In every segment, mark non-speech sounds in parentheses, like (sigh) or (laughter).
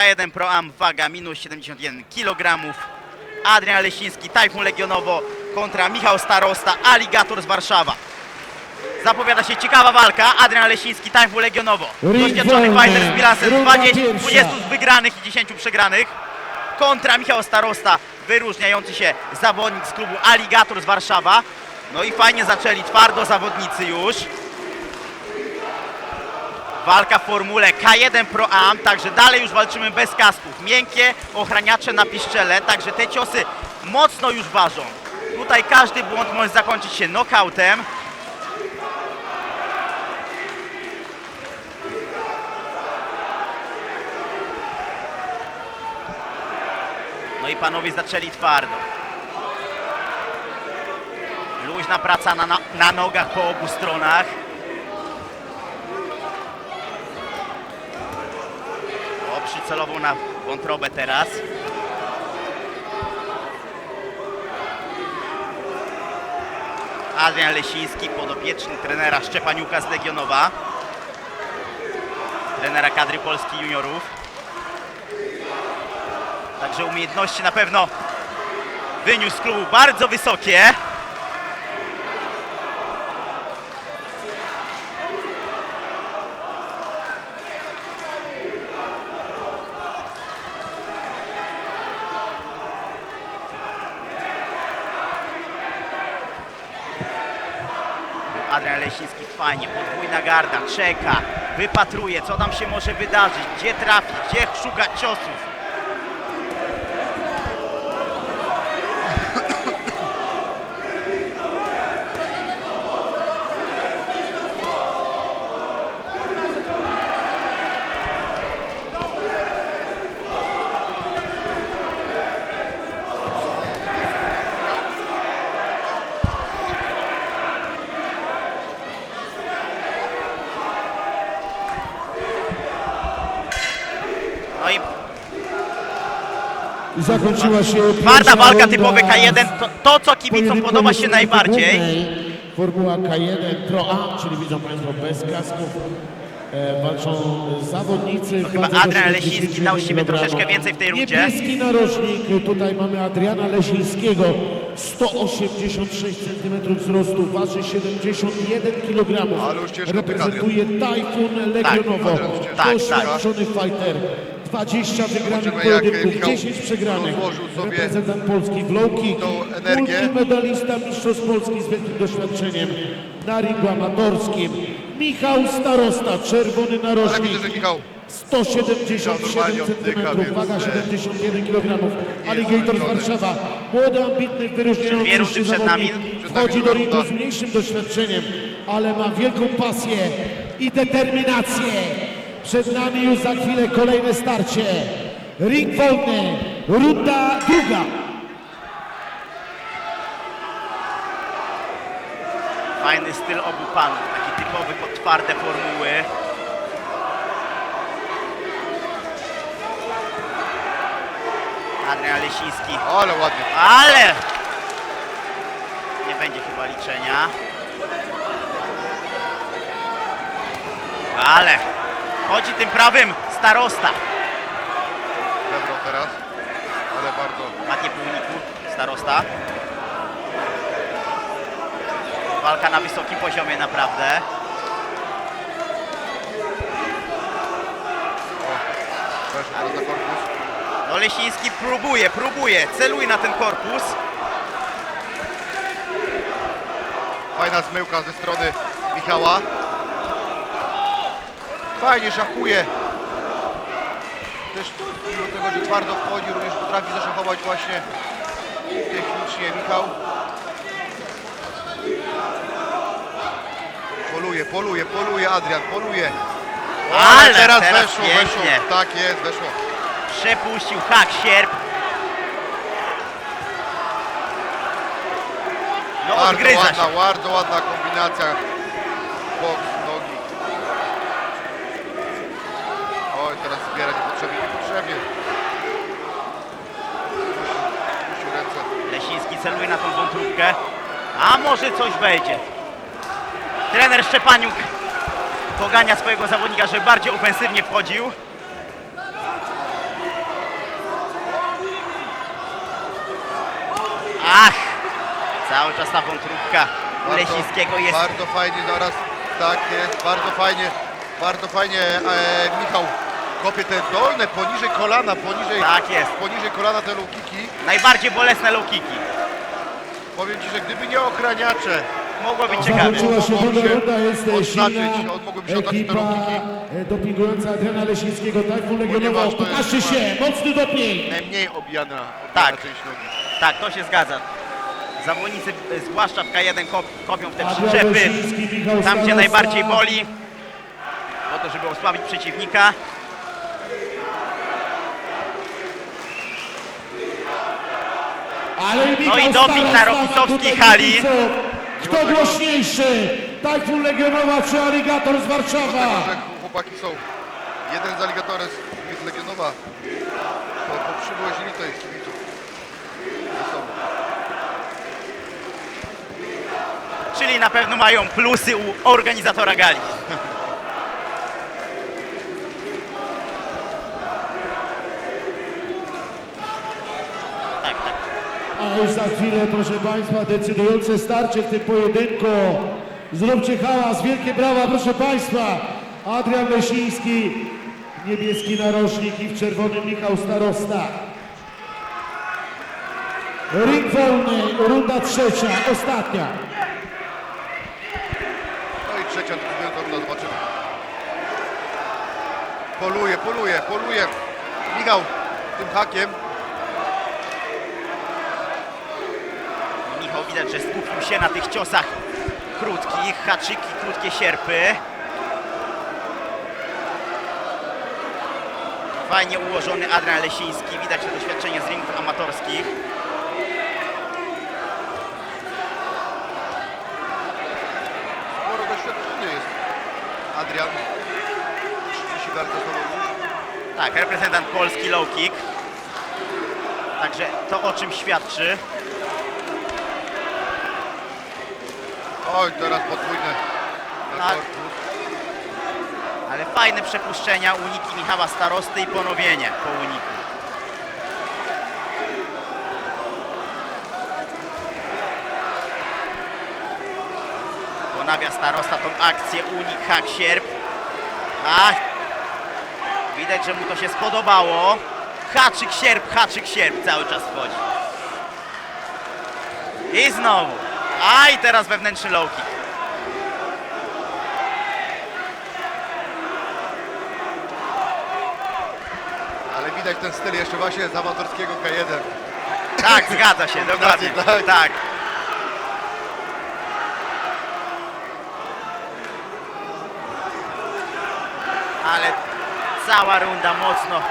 K1 Pro Am, waga minus 71 kg. Adrian Lesiński, Tajfun Legionowo kontra Michał Starosta, Aligator z Warszawa. Zapowiada się ciekawa walka. Adrian Lesiński, Tajfun Legionowo. Doświadczony fighter z bilansem Runda 20, pierwsza. 20 wygranych i 10 przegranych. Kontra Michał Starosta, wyróżniający się zawodnik z klubu Aligator z Warszawa. No i fajnie zaczęli, twardo zawodnicy już. Walka w formule K1 Pro Am, także dalej już walczymy bez kasków. Miękkie ochraniacze na piszczele, także te ciosy mocno już ważą. Tutaj każdy błąd może zakończyć się knockoutem. No i panowie zaczęli twardo. Luźna praca na, na, na nogach po obu stronach. Przycelował na wątrobę teraz. Adrian Lesiński, podopieczny trenera Szczepaniuka z Legionowa. Trenera kadry Polski juniorów. Także umiejętności na pewno wyniósł z klubu bardzo wysokie. Adrian Lesiński fajnie, podwójna garda, czeka, wypatruje, co tam się może wydarzyć, gdzie trafić, gdzie szukać ciosów. No i I zakończyła się twarda walka typowy K1, to, to co kibicom podoba się najbardziej. Formuła K1 Pro A, czyli widzą Państwo bez kasków. E, walczą zawodnicy. chyba Adrian 71 Lesiński dał siebie troszeczkę więcej w tej rundzie. Niebieski narożnik, tutaj mamy Adriana Lesińskiego, 186 cm wzrostu, waży 71 kg. Ale już ciężko Reprezentuje Tajfun Legionowo, Adrian już ciężko. doświadczony fighter. 20 wygranych pojedynków, Michał 10 przegranych. Reprezentant Polski w low kick, multimedalista mistrzostw Polski z wielkim doświadczeniem na ringu amatorskim. Michał Starosta, czerwony narożnik. widzę, że Michał 177 normalnie oddycha, cm, waga e, 71 kg. Alligator z. Warszawa, młody, ambitny, przed zawodnik. Wchodzi do ringu z mniejszym doświadczeniem, ale ma wielką pasję i determinację. Przed nami już za chwilę kolejne starcie. Ring wolny, runda druga. Fajny styl obu panów, taki typowy pod twarde formuły. Adrian Lesiński, Ale ładnie. ale nie będzie chyba liczenia. Ale chodzi tym prawym starosta. Zebrał teraz. Ale bardzo. Ładnie po uniku starosta. Walka na wysokim poziomie naprawdę. Na korpus. No Lesiński próbuje, próbuje, celuje na ten korpus. Fajna zmyłka ze strony Michała. Fajnie szachuje. Też mimo tego, że twardo wchodzi, również potrafi zaszachować właśnie technicznie Michał. Poluje, poluje, poluje Adrian, poluje. Ale teraz, teraz weszło, pięknie. weszło. Tak jest, weszło. Przepuścił hak, sierp. No Bardzo ładna, bardzo ładna kombinacja. Boks, teraz zbierać potrzebnie, niepotrzebnie. Lesiński celuje na tą wątróbkę. A może coś wejdzie. Trener Szczepaniuk pogania swojego zawodnika, żeby bardziej ofensywnie wchodził. Ach! Cały czas ta wątróbka bardzo, Lesińskiego jest. Bardzo fajnie, zaraz tak jest, bardzo fajnie, bardzo fajnie e, Michał kopie te dolne, poniżej kolana, poniżej, Tak jest. poniżej kolana te low kicki. najbardziej bolesne low kicki. Powiem Ci, że gdyby nie ochraniacze, Mogło być ciekawie. Zakończyła się druga się runda, jest e, odznaczyć, silna mogłyby się ekipa e, dopingująca Adriana Lesińskiego, Tajfun Legionowa. Pokażcie się, mocny doping. najmniej obijana, obijana Tak. część nogi. Tak, to się zgadza. Zawodnicy, y, zwłaszcza w K1, kop, kopią w te przyczepy tam, gdzie najbardziej boli, po to, żeby osłabić przeciwnika. Ale Michał No i doping na tutaj hali. Kto głośniejszy? Tajfun Legionowa czy Aligator z Warszawa? że chłopaki są. Jeden z Alligatores z Legionowa. To poprzywozili to jest kibiców. Czyli na pewno mają plusy u organizatora gali. (laughs) Tak, tak. A już za chwilę, proszę Państwa, decydujące starcie w tym pojedynku. Zróbcie hałas, wielkie brawa, proszę Państwa. Adrian Lesiński, niebieski narożnik i w czerwonym Michał Starosta. Ring wolny, runda trzecia, ostatnia. No i trzecia runda, zobaczymy. Poluje, poluje, poluje. Michał tym hakiem. Michał widać, że skupił się na tych ciosach krótkich, haczyki, krótkie sierpy. Fajnie ułożony Adrian Lesiński, widać to doświadczenie z ringów amatorskich. Sporo doświadczony jest. Adrian. 30 lat za sobą już. Tak, reprezentant Polski low kick. Także to o czym świadczy. Oj, teraz podwójne. Na Tak. korpus. Ale fajne przepuszczenia, uniki Michała Starosty i ponowienie po uniku. Ponawia Starosta tą akcję, unik, hak, sierp. A, widać, że mu to się spodobało. Haczyk, sierp, haczyk, sierp cały czas wchodzi. I znowu. A i teraz wewnętrzny low kick. Ale widać ten styl jeszcze właśnie z amatorskiego K1. Tak, zgadza się, (laughs) dokładnie. tak. Tak. Ale cała runda mocno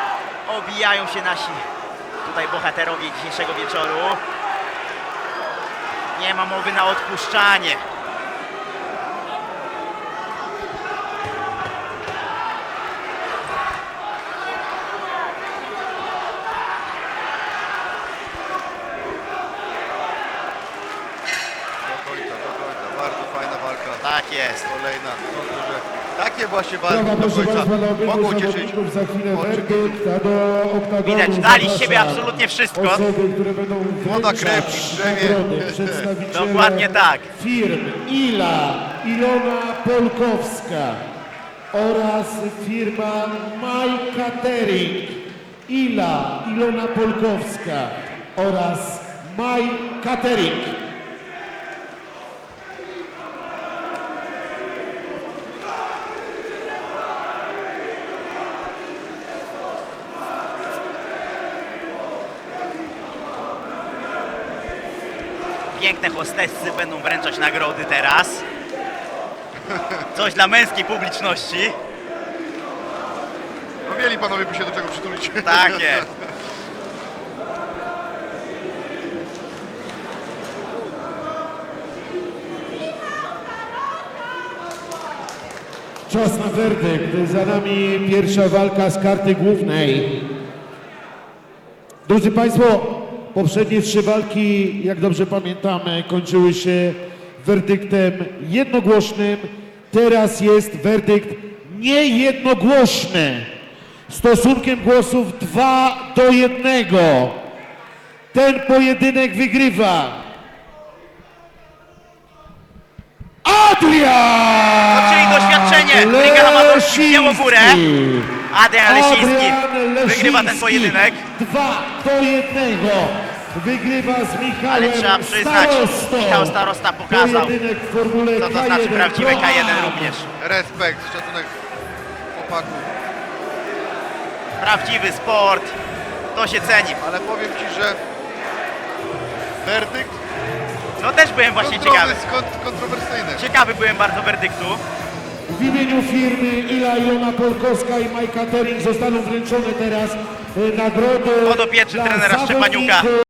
obijają się nasi tutaj bohaterowie dzisiejszego wieczoru. Nie ma mowy na odpuszczanie. Tak jest. Kolejna. Takie właśnie walki do końca mogą cieszyć za chwilę oczy werdykt, a do oktagonu Widać, dali z siebie absolutnie wszystko. Osoby, które będą Młoda wręczać krew w drzewie. przedstawiciele Dokładnie tak. firm Ila, Ilona Polkowska oraz firma My Catering. Ila, Ilona Polkowska oraz My Catering. Piękne hostessy będą wręczać nagrody teraz. Coś dla męskiej publiczności. No mieli panowie by się do czego przytulić. Tak jest. Czas na werdykt. Za nami pierwsza walka z karty głównej. Drodzy Państwo, poprzednie trzy walki, jak dobrze pamiętamy, kończyły się werdyktem jednogłośnym. Teraz jest werdykt niejednogłośny. Stosunkiem głosów 2 do 1. ten pojedynek wygrywa Adrian! No, czyli doświadczenie. Liga Amatorska wzięło górę. Lesiński. Adrian Lesiński Adrian wygrywa ten pojedynek. Dwa do jednego. Wygrywa z Michałem Ale trzeba przyznać, Starostą. Michał Starosta pokazał, Pojedynek w Formule Co to znaczy K1 prawdziwe Pro A. K1 również. Respekt, szacunek chłopaków. Prawdziwy sport. To się ceni. Ale powiem Ci, że werdykt No też byłem właśnie ciekawy. kontrowers- kont- kontrowersyjny. Ciekawy byłem bardzo werdyktu. W imieniu firmy Ila Ilona Polkowska i Mike Catering zostaną wręczone teraz e, nagrody Podopieczny dla trenera Szczepaniuka. zawodników.